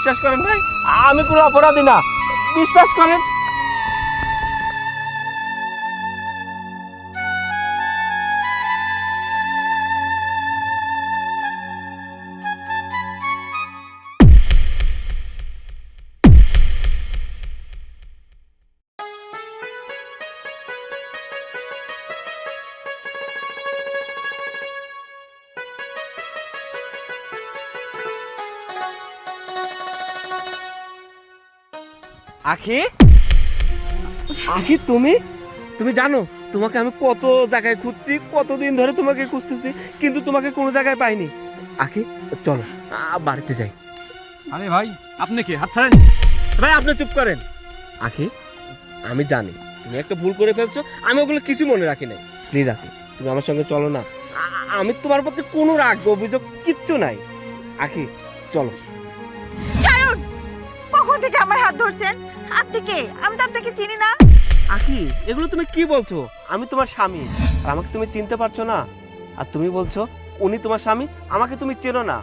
বিশ্বাস করেন ভাই? আমি কোনো অপরাধী না। বিশ্বাস করেন আখি? আখি তুমি? তুমি জানো তোমাকে আমি কত জায়গায় খুঁজছি কতদিন ধরে তোমাকে খুঁজতেছি কিন্তু তোমাকে কোনো জায়গায় পাইনি। আখি চলো বাড়িতে যাই। আরে ভাই আপনি কি? হাত ছাড়েন। ভাই আপনি চুপ করেন। আখি আমি জানি তুমি একটা ভুল করে ফেলছো আমি ওগুলো কিছু মনে রাখি নাই। প্লিজ আখি তুমি আমার সঙ্গে চলো না। আমি তোমার প্রতি কোনো রাগ অভিযোগ কিচ্ছু নাই। আখি চলো। কখন থেকে আমার হাত ধরছেন? আপনি কে আমি তো আপনাকে চিনি না। আখি এগুলো তুমি কি বলছো? আমি তোমার স্বামী। আর আমাকে তুমি চিনতে পারছ না? আর তুমি বলছো উনি তোমার স্বামী আমাকে তুমি চেনো না।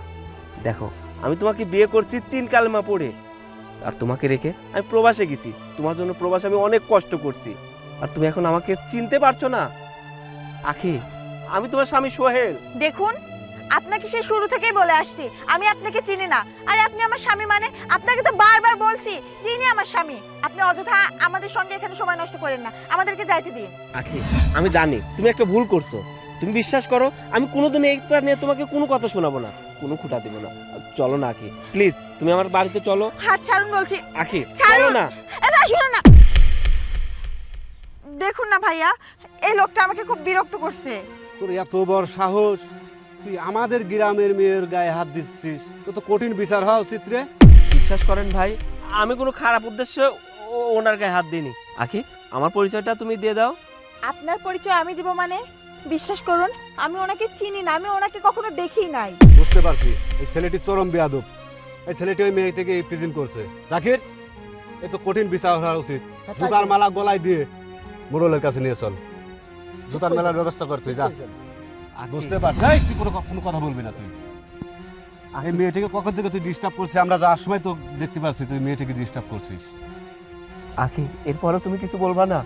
দেখো আমি তোমাকে বিয়ে করছি তিন কালমা পড়ে। আর তোমাকে রেখে আমি প্রবাসে গেছি। তোমার জন্য প্রবাসে আমি অনেক কষ্ট করছি। আর তুমি এখন আমাকে চিনতে পারছ না? আখি আমি তোমার স্বামী সোহেল। দেখুন আপনাকে সে শুরু থেকেই বলে আসছি। আমি আপনাকে চিনি না। আর আপনি আমার স্বামী মানে? আপনাকে তো বারবার বলছি যে ইনি আমার স্বামী। আপনি অযথা আমাদের সঙ্গে এখানে সময় নষ্ট করেন না। আমাদেরকে যাইতে দিন। আখি আমি জানি তুমি একটা ভুল করছ। তুমি বিশ্বাস করো আমি কোনোদিন এইটা নিয়ে তোমাকে কোনো কথা শোনাবো না। কোনো খুঁটা দেবো না। চলো না আখি। প্লিজ তুমি আমার বাড়িতে চলো। হাত ছাড়ুন বলছি। আখি ছাড়ুন। চলো না। এবার শুনুন না। দেখুন না ভাইয়া এই লোকটা আমাকে খুব বিরক্ত করছে। তোর এত বড় সাহস। তুই আমাদের গ্রামের মেয়ের গায়ে হাত দিচ্ছিস? তো তো কঠিন বিচার হওয়া উচিত রে বিশ্বাস করেন ভাই আমি কোনো খারাপ উদ্দেশ্যে ও- ওনার গায়ে হাত দিইনি। আখি আমার পরিচয়টা তুমি দিয়ে দাও। আপনার পরিচয় আমি দিব মানে? বিশ্বাস করুন আমি ওনাকে চিনি না আমি ওনাকে কখনো দেখি নাই। বুঝতে পারছি এই ছেলেটি চরম বেয়াদব। এই ছেলেটি ওই মেয়েটিকে প্রেজেন্ট করছে। জাকির এ তো কঠিন বিচার হওয়া উচিত। জুতার মালা গলায় দিয়ে মোড়লের কাছে নিয়ে চল। জুতার মেলার ব্যবস্থা করতে যা। বুঝতে পারছি। এই, তুই কোনো কোনো কথা বলবি না তুই। এই মেয়েটিকে কখন থেকে তুই ডিস্টার্ব করছিস? আমরা যাওয়ার সময় তো দেখতে পাচ্ছি তুই মেয়েটিকে ডিস্টার্ব করছিস। আখি এরপরে তুমি কিছু বলবা না?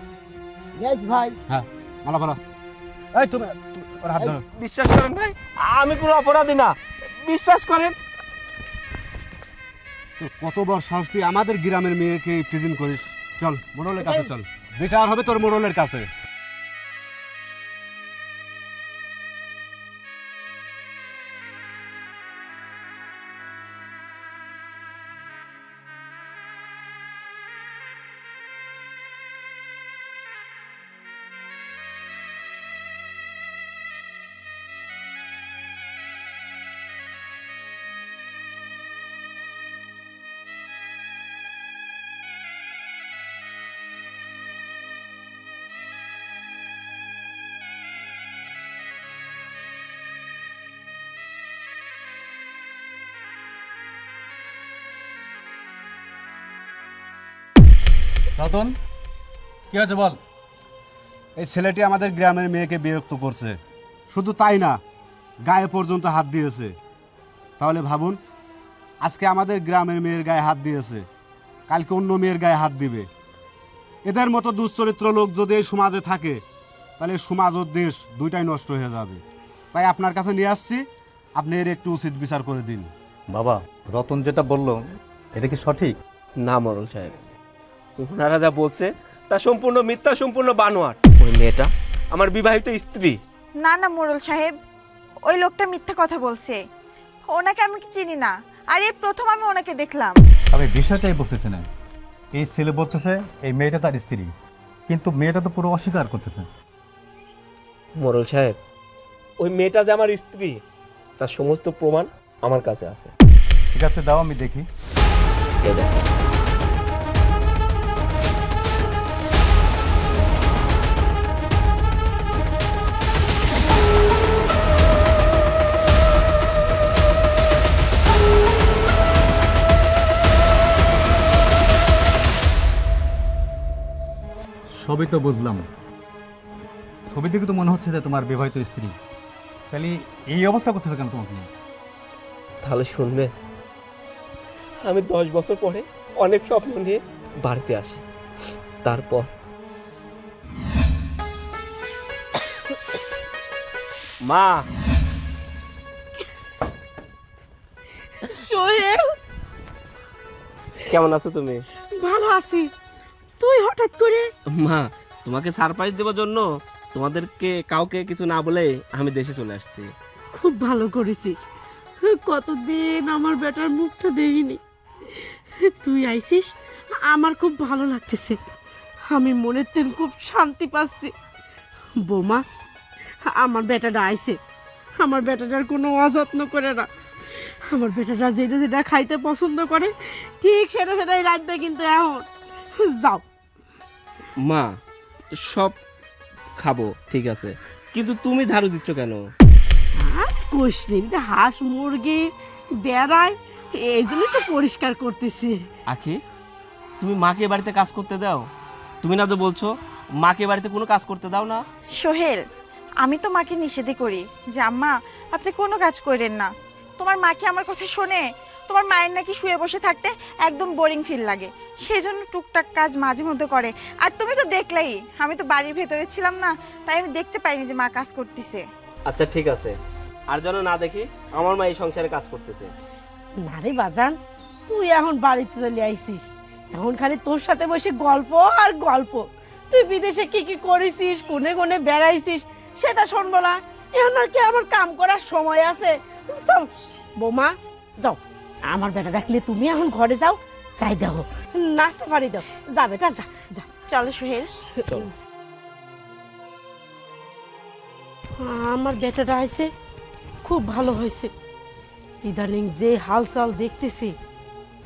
ইয়েস ভাই। হ্যাঁ মালা মালা এই তুমি তুমি ওর হাত ধরো। বিশ্বাস করেন ভাই আমি কোনো অপরাধী না। বিশ্বাস করেন। তো কত বড় সাহস তুই আমাদের গ্রামের মেয়েকে প্রেজেন্ট করিস। চল মোড়লের কাছে চল। বিচার হবে তোর মোড়লের কাছে। রতন কি আছে বল? এই ছেলেটি আমাদের গ্রামের মেয়েকে বিরক্ত করছে। শুধু তাই না গায়ে পর্যন্ত হাত দিয়েছে। তাহলে ভাবুন আজকে আমাদের গ্রামের মেয়ের গায়ে হাত দিয়েছে। কালকে অন্য মেয়ের গায়ে হাত দিবে। এদের মতো দুশ্চরিত্র লোক যদি এই সমাজে থাকে তাহলে সমাজ ও দেশ দুইটাই নষ্ট হয়ে যাবে। তাই আপনার কাছে নিয়ে আসছি। আপনি এর একটু উচিত বিচার করে দিন। বাবা রতন যেটা বলল এটা কি সঠিক? না মরল সাহেব। ওনারা যা বলছে তা সম্পূর্ণ মিথ্যা সম্পূর্ণ বানোয়ার ওই মেয়েটা? আমার বিবাহিত স্ত্রী। না না মোড়ল সাহেব ওই লোকটা মিথ্যা কথা বলছে। ওনাকে আমি চিনি না আর এই প্রথম আমি ওনাকে দেখলাম। আমি বিষয়টাই বলতেছি না। এই ছেলে বলতেছে এই মেয়েটা তার স্ত্রী। কিন্তু মেয়েটা তো পুরো অস্বীকার করতেছে। মোরল সাহেব ওই মেয়েটা যে আমার স্ত্রী তার সমস্ত প্রমাণ আমার কাছে আছে। ঠিক আছে দাও আমি দেখি। সবই তো বুঝলাম। ছবি দেখে তো মনে হচ্ছে যে তোমার বিবাহিত স্ত্রী। তাহলে এই অবস্থা করতেছে কেন তোমাকে নিয়ে? তাহলে শুনবে আমি দশ বছর পরে অনেক স্বপ্ন নিয়ে বাড়িতে আসি। তারপর? মা! সোহেল! কেমন আছো তুমি? ভালো আছি। হঠাৎ করে? মা তোমাকে সারপ্রাইজ দেওয়ার জন্য তোমাদেরকে কাউকে কিছু না বলে আমি দেশে চলে আসছি। খুব ভালো করেছিস কতদিন আমার বেটার মুখটা দেখিনি। তুই আইছিস আমার খুব ভালো লাগতেছে। আমি মনের তেন খুব শান্তি পাচ্ছি। বোমা আমার বেটাটা আইছে। আমার বেটাটার কোনো অযত্ন করে না। আমার বেটাটা যেটা যেটা খাইতে পছন্দ করে ঠিক সেটা সেটাই রাখবে কিন্তু এখন। যাও। মা সব খাব ঠিক আছে। কিন্তু তুমি ঝাড়ু দিচ্ছ কেন? আর কোষ হাঁস মুরগি বেড়ায় এই জন্যই তো পরিষ্কার করতেছি। আখি তুমি মাকে বাড়িতে কাজ করতে দাও। তুমি না তো বলছো মাকে বাড়িতে কোনো কাজ করতে দাও না? সোহেল আমি তো মাকে নিষেধই করি যে আম্মা আপনি কোনো কাজ করেন না। তোমার মাকে আমার কথা শোনে? তোমার মায়ের নাকি শুয়ে বসে থাকতে একদম বোরিং ফিল লাগে। সেই জন্য টুকটাক কাজ মাঝে মধ্যে করে। আর তুমি তো দেখলেই আমি তো বাড়ির ভেতরে ছিলাম না তাই আমি দেখতে পাইনি যে মা কাজ করতেছে। আচ্ছা ঠিক আছে। আর যেন না দেখি আমার মা এই সংসারে কাজ করতেছে। না রে বাজান তুই এখন বাড়িতে চলে আইছিস। এখন খালি তোর সাথে বসে গল্প আর গল্প। তুই বিদেশে কি কি করেছিস কোনে কোনে বেড়াইছিস সেটা শুনব না এখন আর কি আমার কাম করার সময় আছে। বৌমা যাও। আমার বেটা ডাকলে তুমি এখন ঘরে যাও চাই দেখো। নাস্তা পারি দাও। যা বেটা যা যা। চলো সোহেল। আমার বেটাটা আছে খুব ভালো হয়েছে। ইদানিং যে হালচাল দেখতেছি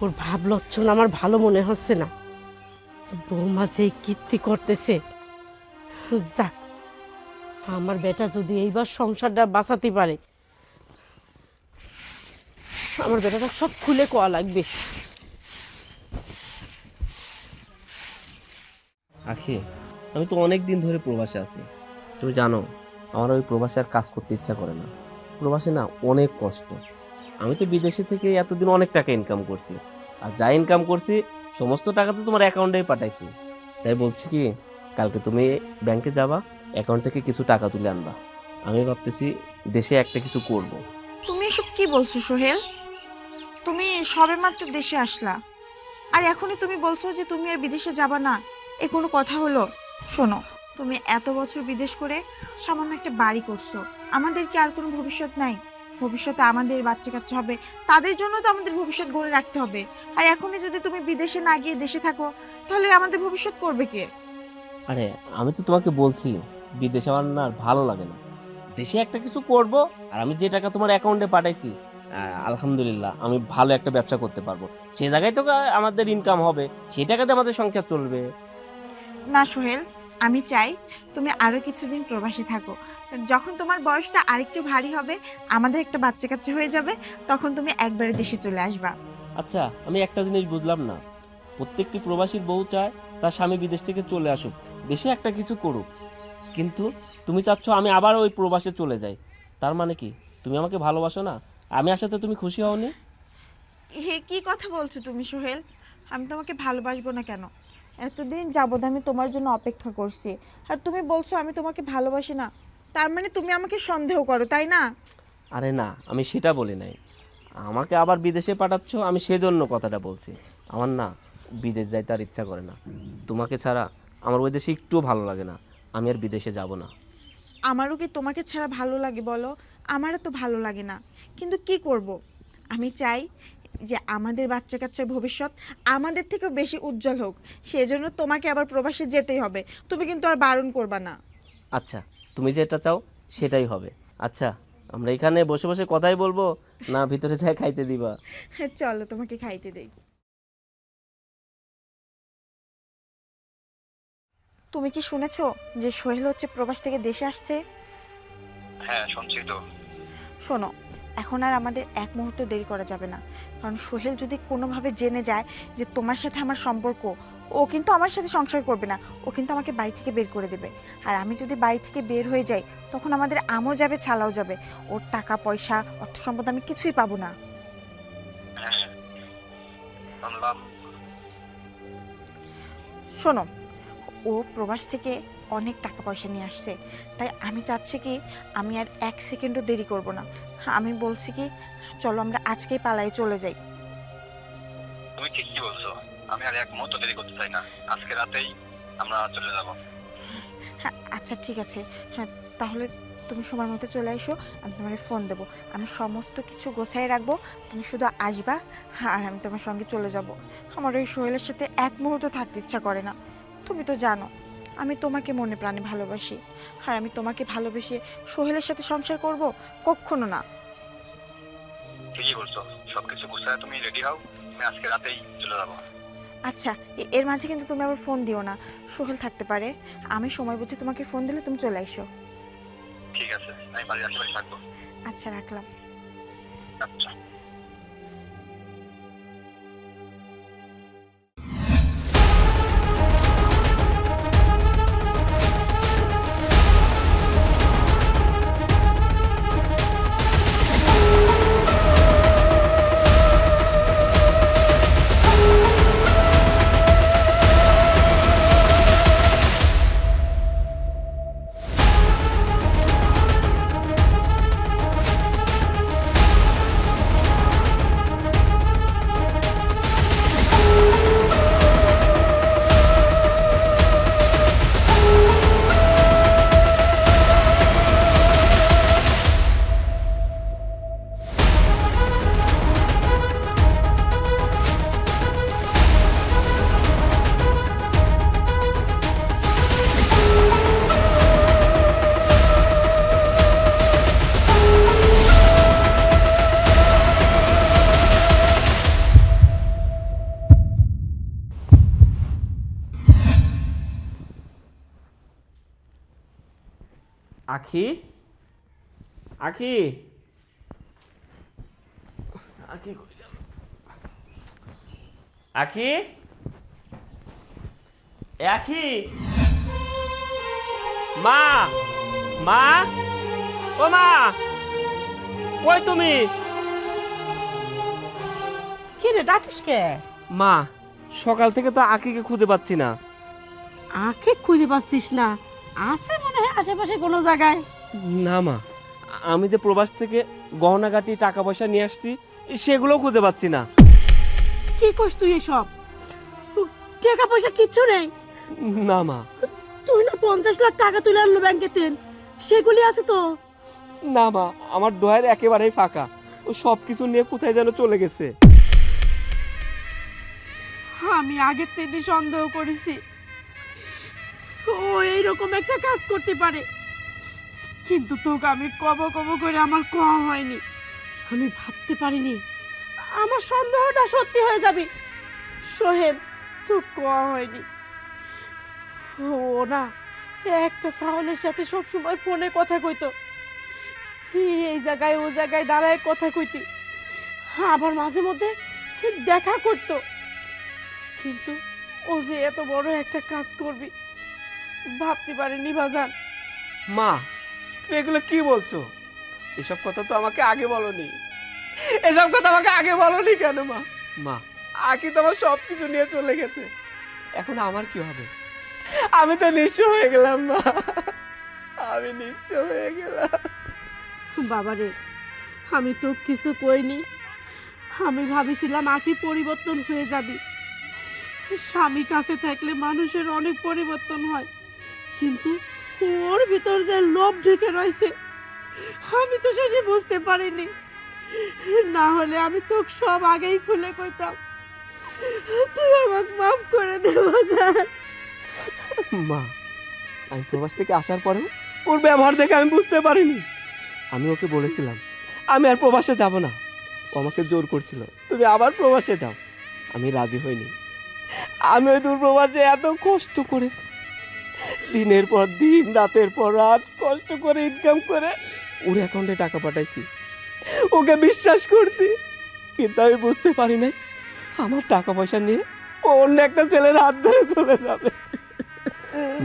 ওর ভাব লক্ষণ আমার ভালো মনে হচ্ছে না। বৌমা যে কীর্তি করতেছে যাক আমার বেটা যদি এইবার সংসারটা বাঁচাতে পারে আমার বেটাটা সব খুলে কোয়া লাগবে। আখি আমি তো অনেক দিন ধরে প্রবাসে আছি। তুমি জানো আমার ওই প্রবাসে আর কাজ করতে ইচ্ছা করে না। প্রবাসে না অনেক কষ্ট। আমি তো বিদেশে থেকে এতদিন অনেক টাকা ইনকাম করছি। আর যা ইনকাম করছি সমস্ত টাকা তো তোমার অ্যাকাউন্টেই পাঠাইছি। তাই বলছি কি কালকে তুমি ব্যাংকে যাবা অ্যাকাউন্ট থেকে কিছু টাকা তুলে আনবা। আমি ভাবতেছি দেশে একটা কিছু করব। তুমি এসব কি বলছো সোহেল? তুমি সবে মাত্র দেশে আসলা। আর এখনই তুমি বলছো যে তুমি আর বিদেশে যাবা না। এ কোনো কথা হলো? শোনো, তুমি এত বছর বিদেশ করে সামান্য একটা বাড়ি করছ। আমাদের কি আর কোনো ভবিষ্যৎ নাই। ভবিষ্যতে আমাদের বাচ্চা কাচ্চা হবে। তাদের জন্য তো আমাদের ভবিষ্যৎ গড়ে রাখতে হবে। আর এখনই যদি তুমি বিদেশে না গিয়ে দেশে থাকো, তাহলে আমাদের ভবিষ্যৎ করবে কে? আরে, আমি তো তোমাকে বলছি, বিদেশে আমার না আর ভালো লাগে না। দেশে একটা কিছু করব, আর আমি যে টাকা তোমার অ্যাকাউন্টে পাঠাইছি আলহামদুলিল্লাহ আমি ভালো একটা ব্যবসা করতে পারব। সে জায়গায় তো আমাদের ইনকাম হবে সেই টাকাতে আমাদের সংসার চলবে? না সোহেল আমি চাই তুমি আরও কিছুদিন প্রবাসে থাকো। যখন তোমার বয়সটা আরেকটু ভারী হবে আমাদের একটা বাচ্চা কাচ্চা হয়ে যাবে তখন তুমি একবারে দেশে চলে আসবা। আচ্ছা আমি একটা জিনিস বুঝলাম না। প্রত্যেকটি প্রবাসীর বউ চায় তার স্বামী বিদেশ থেকে চলে আসুক দেশে একটা কিছু করুক। কিন্তু তুমি চাচ্ছ আমি আবার ওই প্রবাসে চলে যাই। তার মানে কি? তুমি আমাকে ভালোবাসো না? আমি আসাতে তুমি খুশি হওনি? হে কি কথা বলছো তুমি সোহেল? আমি তোমাকে ভালোবাসবো না কেন? এতদিন যাবত আমি তোমার জন্য অপেক্ষা করছি। আর তুমি বলছো আমি তোমাকে ভালোবাসি না। তার মানে তুমি আমাকে সন্দেহ করো তাই না? আরে না আমি সেটা বলি নাই। আমাকে আবার বিদেশে পাঠাচ্ছ আমি সেজন্য কথাটা বলছি। আমার না বিদেশ যাইতে আর ইচ্ছা করে না। তোমাকে ছাড়া আমার ওই দেশে একটুও ভালো লাগে না। আমি আর বিদেশে যাব না। আমারও কি তোমাকে ছাড়া ভালো লাগে বলো? আমারও তো ভালো লাগে না। কিন্তু কি করব? আমি চাই যে আমাদের বাচ্চা কাচ্চার ভবিষ্যৎ আমাদের থেকেও বেশি উজ্জ্বল হোক। সেজন্য তোমাকে আবার প্রবাসে যেতেই হবে। তুমি কিন্তু আর বারণ করবা না। আচ্ছা তুমি যেটা চাও সেটাই হবে। আচ্ছা আমরা এখানে বসে বসে কথাই বলব না ভিতরে থেকে খাইতে দিবা? চলো তোমাকে খাইতে দেই। তুমি কি শুনেছো যে সোহেল হচ্ছে প্রবাস থেকে দেশে আসছে? হ্যাঁ শুনছি তো। শোনো এখন আর আমাদের এক মুহূর্ত দেরি করা যাবে না। কারণ সোহেল যদি কোনোভাবে জেনে যায় যে তোমার সাথে আমার সম্পর্ক ও কিন্তু আমার সাথে সংসার করবে না। ও কিন্তু আমাকে বাড়ি থেকে বের করে দেবে। আর আমি যদি বাড়ি থেকে বের হয়ে যাই তখন আমাদের আমও যাবে ছালাও যাবে। ওর টাকা পয়সা অর্থ সম্পদ আমি কিছুই পাবো না। শোনো ও প্রবাস থেকে অনেক টাকা পয়সা নিয়ে আসছে। তাই আমি চাচ্ছি কি আমি আর এক সেকেন্ডও দেরি করব না। আমি বলছি কি চলো আমরা আজকেই পালাই চলে যাই। তুমি ঠিকই বলছো। আমি আর এক মুহূর্ত দেরি করতে চাই না। আজকে রাতেই আমরা চলে যাব। হ্যাঁ আচ্ছা ঠিক আছে। হ্যাঁ তাহলে তুমি সময় মতো চলে এসো আমি তোমার ফোন দেবো। আমি সমস্ত কিছু গোছায় রাখব তুমি শুধু আসবা আর আমি তোমার সঙ্গে চলে যাব। আমার ওই সোহেলের সাথে এক মুহূর্ত থাকতে ইচ্ছা করে না। তুমি তো জানো। আমি তোমাকে মনে প্রাণে ভালোবাসি। আর আমি তোমাকে ভালোবেসে সোহেলের সাথে সংসার করব কখনো না। ঠিকই বলছো। সবকিছু গুছায় তুমি রেডি হও। আমি আজকে রাতেই চলে যাব। আচ্ছা এর মাঝে কিন্তু তুমি আবার ফোন দিও না। সোহেল থাকতে পারে। আমি সময় বুঝে তোমাকে ফোন দিলে তুমি চলে এসো। ঠিক আছে আমি বাড়ির আশেপাশে থাকব। আচ্ছা রাখলাম। আচ্ছা। আখি? আখি? আখি আখি? আখি? মা? মা? ও মা! কই তুমি? কি রে ডাকিস কে? মা সকাল থেকে তো আখিকে খুঁজে পাচ্ছি না। আঁখে খুঁজে পাচ্ছিস না। আছে মনে হয় আশেপাশে কোনো জায়গায়? না মা আমি যে প্রবাস থেকে গহনাগাটি টাকা পয়সা নিয়ে আসছি সেগুলোও খুঁজে পাচ্ছি না। কি কস তুই এসব? টাকা পয়সা কিচ্ছু নেই? না মা। তুই না পঞ্চাশ লাখ টাকা তুলে আনলো ব্যাংকেতে সেগুলি আছে তো? না মা আমার ডয়ের একেবারেই ফাঁকা। ও সব কিছু নিয়ে কোথায় যেন চলে গেছে। আমি আগের থেকে সন্দেহ করেছি। ও এইরকম একটা কাজ করতে পারে। কিন্তু তোকে আমি কব কব করে আমার কম হয়নি। আমি ভাবতে পারিনি, আমার সন্দেহটা সত্যি হয়ে যাবে। সোহেল তো কম হয়নি। ও না একটা সাহলের সাথে সব সময় ফোনে কথা কইতো। এই জায়গায় ও জায়গায় দাঁড়ায় কথা কইতি। আবার মাঝে মধ্যে দেখা করতো। কিন্তু ও যে এত বড় একটা কাজ করবি ভাবতে পারিনি বাজান। মা তুমি এগুলো কি বলছো? এসব কথা তো আমাকে আগে বলনি। এসব কথা আমাকে আগে বলনি কেন মা? মা আকি তো আমার সব কিছু নিয়ে চলে গেছে। এখন আমার কি হবে? আমি তো নিঃস্ব হয়ে গেলাম মা। আমি নিঃস্ব হয়ে গেলাম। বাবারে আমি তো কিছু কইনি। আমি ভাবিছিলাম আখি পরিবর্তন হয়ে যাবি। স্বামী কাছে থাকলে মানুষের অনেক পরিবর্তন হয়। কিন্তু ওর ভিতর যে লোভ ঢুকে রয়েছে, আমি তো সেটা বুঝতে পারিনি। না হলে আমি তো সব আগেই খুলে কইতাম। তুই আমাকে মাফ করে দে, বাজার। মা, আমি প্রবাস থেকে আসার পরেও ওর ব্যবহার দেখে আমি বুঝতে পারিনি। আমি ওকে বলেছিলাম, আমি আর প্রবাসে যাব না। ও আমাকে জোর করছিল, তুমি আবার প্রবাসে যাও। আমি রাজি হইনি। আমি ওই দূর প্রবাসে এত কষ্ট করে দিনের পর দিন, রাতের পর রাত, কষ্ট করে ইনকাম করে ওর অ্যাকাউন্টে টাকা পাঠাইছি। ওকে বিশ্বাস করছি, কিন্তু আমি বুঝতে পারি নাই, আমার টাকা পয়সা নিয়ে অন্য একটা ছেলের হাত ধরে চলে যাবে।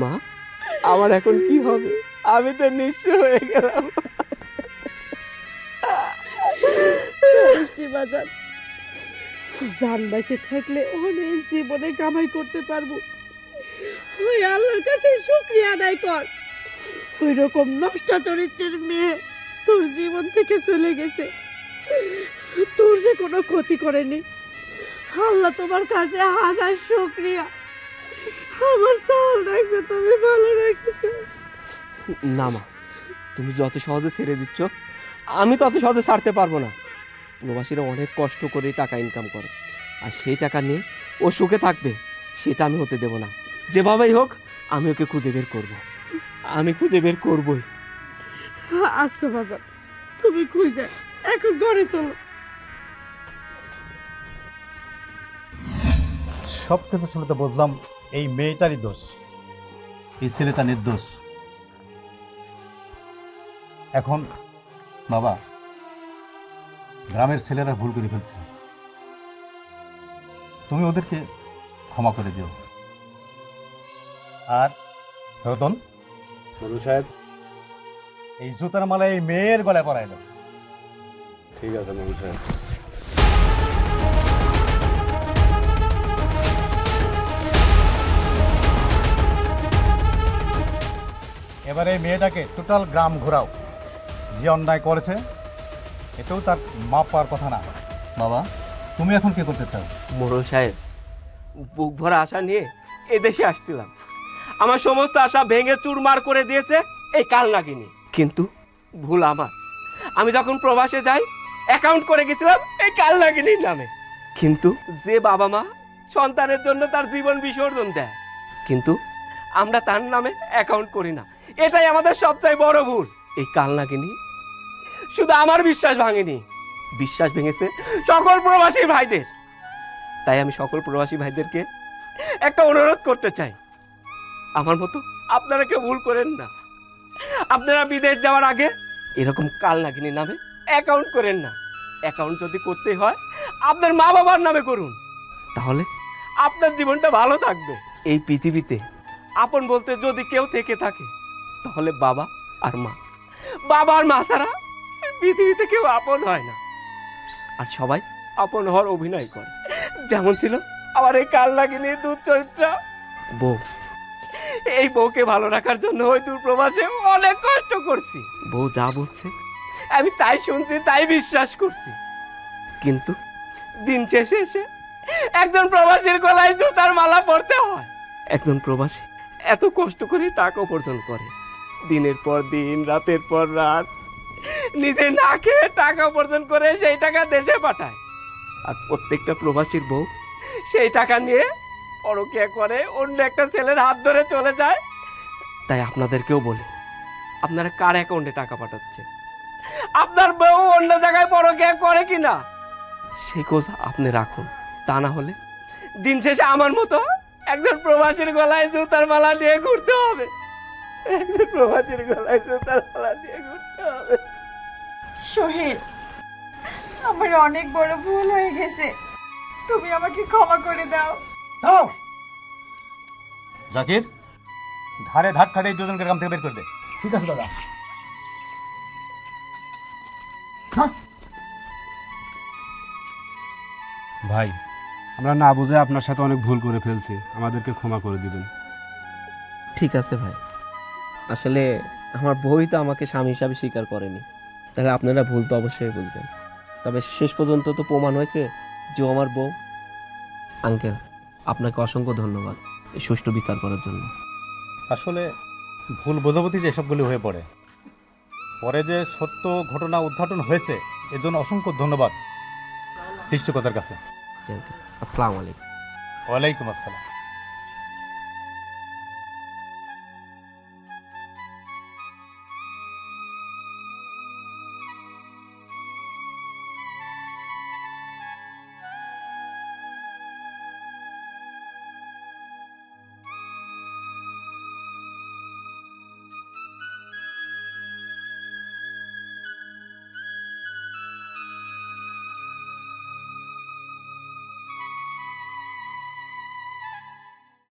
মা, আমার এখন কি হবে? আমি তো নিঃস্ব হয়ে গেলাম। বাজার জান বাইসে থাকলে অনেক জীবনে কামাই করতে পারব। ওই আল্লাহর কাছে শুক্রিয়া আদায় কর। ওই রকম নষ্ট চরিত্রের মেয়ে তোর জীবন থেকে চলে গেছে। তোর যে কোনো ক্ষতি করেনি। আল্লাহ তোমার কাছে হাজার শুক্রিয়া। আমার চাল রাখছে তুমি ভালো রেখেছো। না মা, তুমি যত সহজে ছেড়ে দিচ্ছ, আমি তত সহজে ছাড়তে পারব না। প্রবাসীরা অনেক কষ্ট করে টাকা ইনকাম করে। আর সেই টাকা নিয়ে ও সুখে থাকবে, সেটা আমি হতে দেব না। যেভাবেই হোক আমি ওকে খুঁজে বের করব। আমি খুঁজে বের করবই। আচ্ছা বাজার তুমি খুঁজে এখন ঘরে চলো। সব কিছু শুনে তো বুঝলাম এই মেয়েটারই দোষ এই ছেলেটা নির্দোষ। এখন বাবা গ্রামের ছেলেরা ভুল করে ফেলছে। তুমি ওদেরকে ক্ষমা করে দিও। আর রতন? বড় সাহেব। এই জুতার মালা এই মেয়ের গলায় পরাই দাও ঠিক আছে বড় সাহেব। এবারে এই মেয়েটাকে টোটাল গ্রাম ঘোরাও। যে অন্যায় করেছে এটাও তার মাপ পাওয়ার কথা না। বাবা তুমি এখন কি করতে চাও? মোড়ল সাহেব বুক ভরা আশা নিয়ে এদেশে আসছিলাম। আমার সমস্ত আশা ভেঙে চুরমার করে দিয়েছে এই কাল নাগিনী কিন্তু ভুল আমার। আমি যখন প্রবাসে যাই অ্যাকাউন্ট করে গেছিলাম এই কাল নাগিনীর নামে। কিন্তু যে বাবা মা সন্তানের জন্য তার জীবন বিসর্জন দেয়, কিন্তু আমরা তার নামে অ্যাকাউন্ট করি না। এটাই আমাদের সবচেয়ে বড় ভুল। এই কাল নাগিনী শুধু আমার বিশ্বাস ভাঙেনি। বিশ্বাস ভেঙেছে সকল প্রবাসী ভাইদের। তাই আমি সকল প্রবাসী ভাইদেরকে একটা অনুরোধ করতে চাই। আমার মতো আপনারা কেউ ভুল করেন না। আপনারা বিদেশ যাওয়ার আগে এরকম কাল নাগিনীর নামে অ্যাকাউন্ট করেন না। অ্যাকাউন্ট যদি করতে হয়, আপনার মা বাবার নামে করুন। তাহলে আপনার জীবনটা ভালো থাকবে। এই পৃথিবীতে আপন বলতে যদি কেউ থেকে থাকে, তাহলে বাবা আর মা। বাবা আর মা ছাড়া পৃথিবীতে কেউ আপন হয় না। আর সবাই আপন হওয়ার অভিনয় করে। যেমন ছিল আমার এই কাল নাগিনীর দূর চরিত্র বউ। এই বউকে ভালো রাখার জন্য ওই দূর প্রবাসে অনেক কষ্ট করছি। বউ যা বলছে। আমি তাই শুনছি তাই বিশ্বাস করছি। কিন্তু? দিন শেষে এসে একজন প্রবাসীর গলায় জুতার মালা পড়তে হয়। একজন প্রবাসী? এত কষ্ট করে টাকা উপার্জন করে। দিনের পর দিন রাতের পর রাত নিজে না খেয়ে টাকা উপার্জন করে সেই টাকা দেশে পাঠায়। আর প্রত্যেকটা প্রবাসীর বউ সেই টাকা নিয়ে পরকিয়া করে অন্য একটা ছেলের হাত ধরে চলে যায়। তাই আপনাদেরকেও বলি আপনারা কার অ্যাকাউন্টে টাকা পাঠাচ্ছে আপনার বউ অন্য জায়গায় পরকিয়া করে কি না সেই খোঁজ আপনি রাখুন তা না হলে দিন শেষে আমার মতো একজন প্রবাসীর গলায় জুতার মালা নিয়ে ঘুরতে হবে। একজন প্রবাসীর গলায় জুতার মালা নিয়ে ঘুরতে হবে। সোহেল আমার অনেক বড় ভুল হয়ে গেছে। তুমি আমাকে ক্ষমা করে দাও। দাও জাকির ধারে ধাক্কা দিয়ে দুজনকে গ্রাম থেকে বের করে দে। ঠিক আছে দাদা। ভাই আমরা না বুঝে আপনার সাথে অনেক ভুল করে ফেলছি। আমাদেরকে ক্ষমা করে দিবেন। ঠিক আছে ভাই। আসলে আমার বই তো আমাকে স্বামী হিসাবে স্বীকার করেনি। তাহলে আপনারা ভুল তো অবশ্যই বুঝবেন। তবে শেষ পর্যন্ত তো প্রমাণ হয়েছে যে আমার বউ। আঙ্কেল। আপনাকে অসংখ্য ধন্যবাদ এই সুষ্ঠু বিচার করার জন্য। আসলে ভুল বোঝাবুঝি যে এসবগুলি হয়ে পড়ে। পরে যে সত্য ঘটনা উদ্ঘাটন হয়েছে এর জন্য অসংখ্য ধন্যবাদ সৃষ্টিকতার কাছে। আসসালামু আলাইকুম। ওয়ালাইকুম আসসালাম।